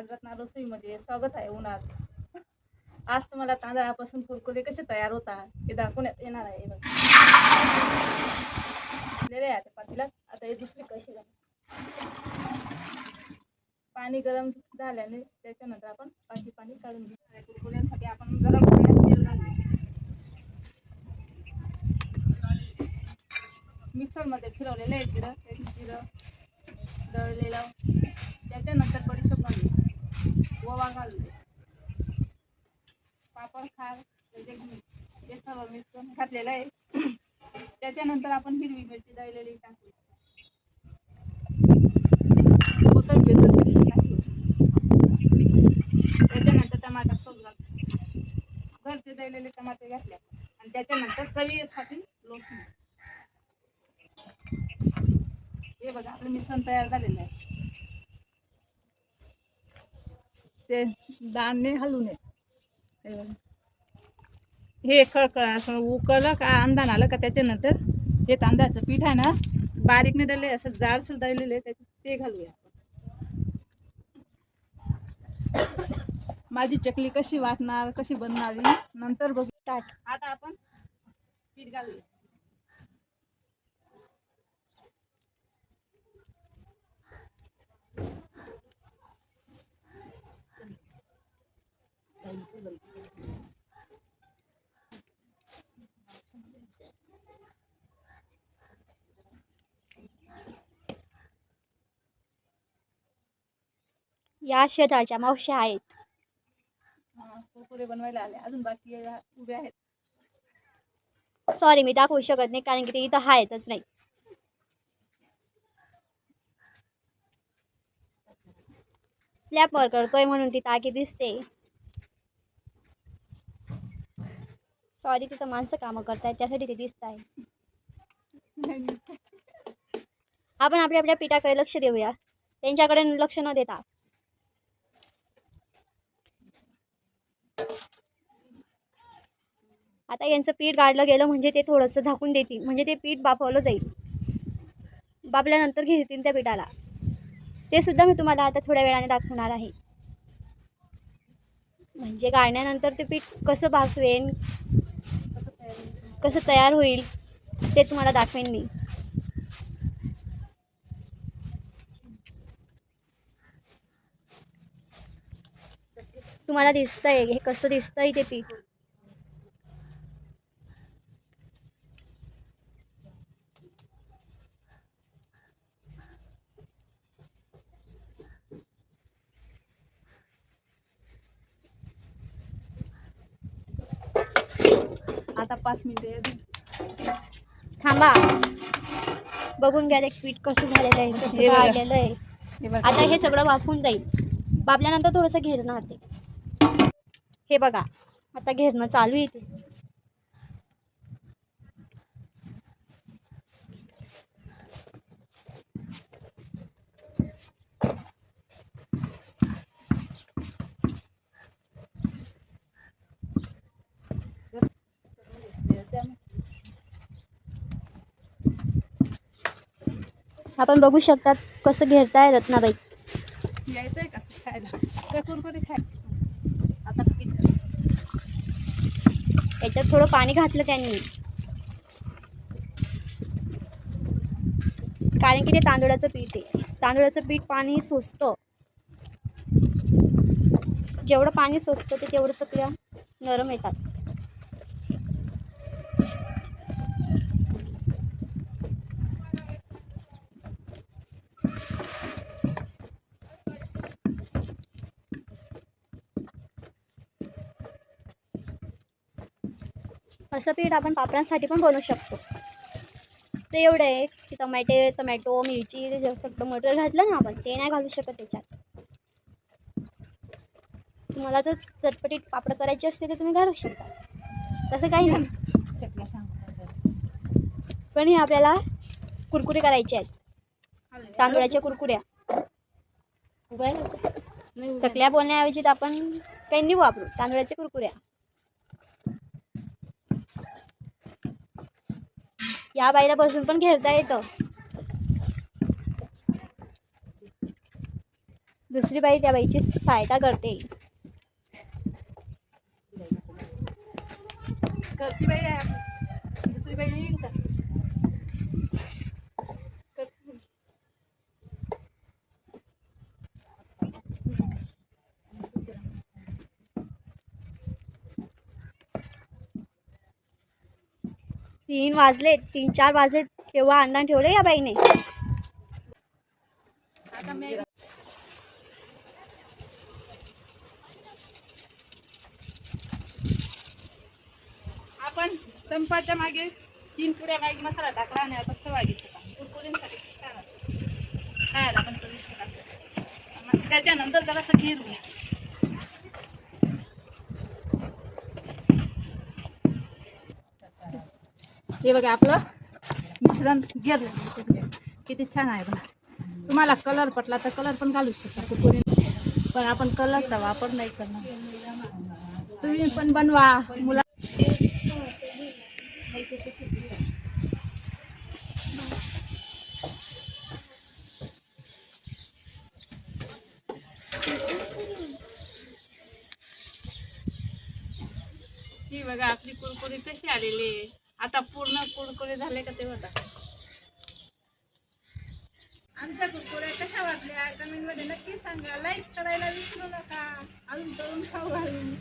आज रत्ना रसोईमध्ये स्वागत आहे उन्हात. आज तुम्हाला तांदळापासून कुरकुरे कसे तयार होतात हे दाखवण्यात येणार आहे. बघा. आता पातीला आता हे दुसरी कशी घालू पाणी गरम झाल्याने त्याच्यानंतर आपण पाठी पाणी काढून घेऊ. कुरकुऱ्यांसाठी आपण गरम पाण्यात तेल घालू मिक्सरमध्ये फिरवलेलं आहे जिरं. जिरं दळलेलं. त्याच्यानंतर बडीशेप घालू ओवा घालू. पापड खार म्हणजे हे सर्व मिसळून घातलेलं आहे. त्याच्यानंतर आपण हिरवी मिरची दळलेली टाकू त्याच्यानंतर टमाटर सॉस घरचे दळलेले टमाटे घातले. आणि त्याच्यानंतर चवीसाठी लोसून हे बघा आपलं मिश्रण तयार झालेलं आहे. ते दाणे हलू नये हे खळखळ असं उकळलं का अंधान आलं का त्याच्यानंतर हे तांदळाचं पीठ आहे ना बारीक नाही दळले असं जाडसर दळलेलं आहे ते घालूया आपण. माझी चकली कशी वाटणार कशी बनणार नंतर बघू. टाट आता आपण पीठ घालूया. या शेजारच्या मावशी आहेत. कुरकुरे बनवायला आले. अजून बाकी आहे- उभे आहेत. सॉरी मी दाखवू शकत नाही कारण की ते इथं आहेतच नाही. स्लॅपवर करतोय म्हणून ती टाकी दिसते. सॉरी तिथं माणसं कामं करतायत त्यासाठी ते दिसत आहे आपण आपल्या आपल्या पिठाकडे लक्ष देऊया. त्यांच्याकडे लक्ष न देता. आता यांचं पीठ गाडलं गेलं म्हणजे ते थोडंसं झाकून देतील. म्हणजे ते पीठ बाफवलं जाईल. बाफल्यानंतर घेतील त्या पिठाला. ते सुद्धा मी तुम्हाला आता थोड्या वेळाने दाखवणार आहे. म्हणजे गाळण्यानंतर ते पीठ कसं बाफवेन कसं तयार होईल ते तुम्हाला दाखवेन मी. तुम्हाला दिसतंय हे कसं दिसतंय ते पीठ? आता पाच मिनिटे थांबा. बघून घ्या पीठ कसं झालेलं आहे कसं. काढलेलं आहे. आता हे सगळं वाफून जाईल. वाफल्यानंतर थोडंसं घेरणार ते. हे बघा. आता घेरणं चालू आहे ते आपण बघू शकतात कसं घेरताय रत्नाबाई. यायचंय का खायला? का कुरकुरे खाय आता याच्यात थोडं पाणी घातलं त्यांनी. कारण की ते तांदूळाचं पीठ आहे. तांदूळाचं पीठ पाणी सोसतं. जेवढं पाणी सोसतं ते तेवढं चकल्या नरम येतात. असं पीठ आपण पापडांसाठी पण बनवू शकतो. ते एवढं आहे की टमाटे टमॅटो मिरची ते सगळं मटेरियल घातलं ना आपण ते नाही घालू शकत त्याच्यात. तुम्हाला जर चटपटीत पापड करायचे असते तर तुम्ही घालू शकता. तसं काही नाही. पण हे आपल्याला कुरकुरे करायचे आहेत. तांदूळाच्या कुरकुऱ्या. चकल्या बोलण्याऐवजी आपण काही नाही वापरू तांदूळाच्या कुरकुऱ्या. या बाईला बसून पण घेरता येतं. दुसरी बाई त्या बाईची सहायता करते. करती बाई दुसरी बाई तीन वाजले तीन चार वाजले तेव्हा अंडा ठेवलं या बाईने? आता आपण संपाच्या मागे तीन पुड्या मॅगी मसाला टाकला आणि आता वागितलं कुरकुरींसाठी छान असतं. खायला पण त्याच्यानंतर जरासं खीर हे बघा आपलं मिश्रण घेतलं किती छान आहे बघा. तुम्हाला कलर पटला तर कलर पण घालू शकता. कुकुरी पण आपण कलरचा वापर नाही करणार. तुम्ही पण बनवा. मुला ही बघा आपली कुरकुरी कशी आलेली आहे. आता पूर्ण कुरकुरे झाले का ते बघा. आमच्या कुरकुऱ्या कशा वाटल्या? कमेंटमध्ये नक्की सांगा. लाईक करायला विसरू नका. अजून करून खाऊ घालून.